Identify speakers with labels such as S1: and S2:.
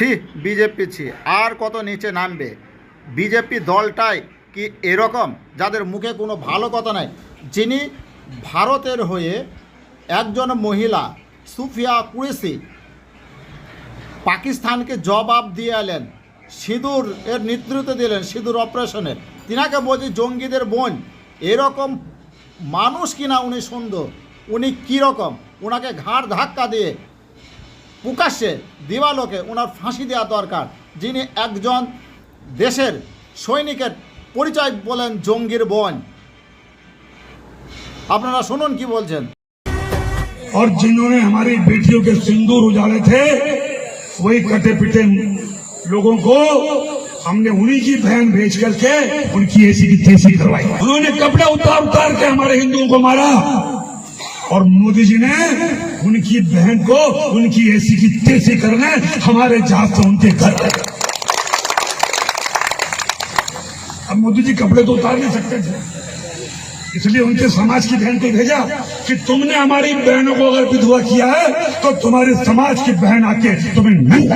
S1: ছি, বিজেপি ছি। আর কত নিচে নামবে? বিজেপি দলটাই কি এরকম? যাদের মুখে কোনো ভালো কথা নাই। যিনি ভারতের হয়ে একজন মহিলা, সুফিয়া কুরেশি, পাকিস্তানকে জবাব দিয়ে এলেন, সিঁদুর এর নেতৃত্ব দিলেন, সিঁদুর অপারেশনের তিনাকে বলছি, জঙ্গিদের বোন, এরকম মানুষ কিনা উনি সুন্দর? উনি কীরকম? ওনাকে ঘাড় ধাক্কা দিয়ে প্রকাশ্যে দিবালোকে ওনার ফাঁসি দেওয়া দরকার যিনি একজন দেশের সৈনিকের পরিচয় বলেন জঙ্গির বোন আপনারা শুনুন কি বলছেন
S2: और जिन्होंने हमारी बेटियों के सिंदूर उजाले थे वही कटे पिटे लोगों को हमने उन्हीं की बहन भेज करके उनकी ऐसी की तैसी करवाई उन्होंने कपड़े उतार उतार के हमारे हिंदुओं को मारा और मोदी जी ने उनकी बहन को, उनकी ऐसी की तैसी करने हमारे जहाज़ से उनके घर अब मोदी जी कपड़े तो उतार नहीं सकते थे। इसलिए उनके समाज की बहन को भेजा कि तुमने हमारी बहनों को अगर विधवा किया है तो तुम्हारे समाज की बहन आके तुम्हें नहीं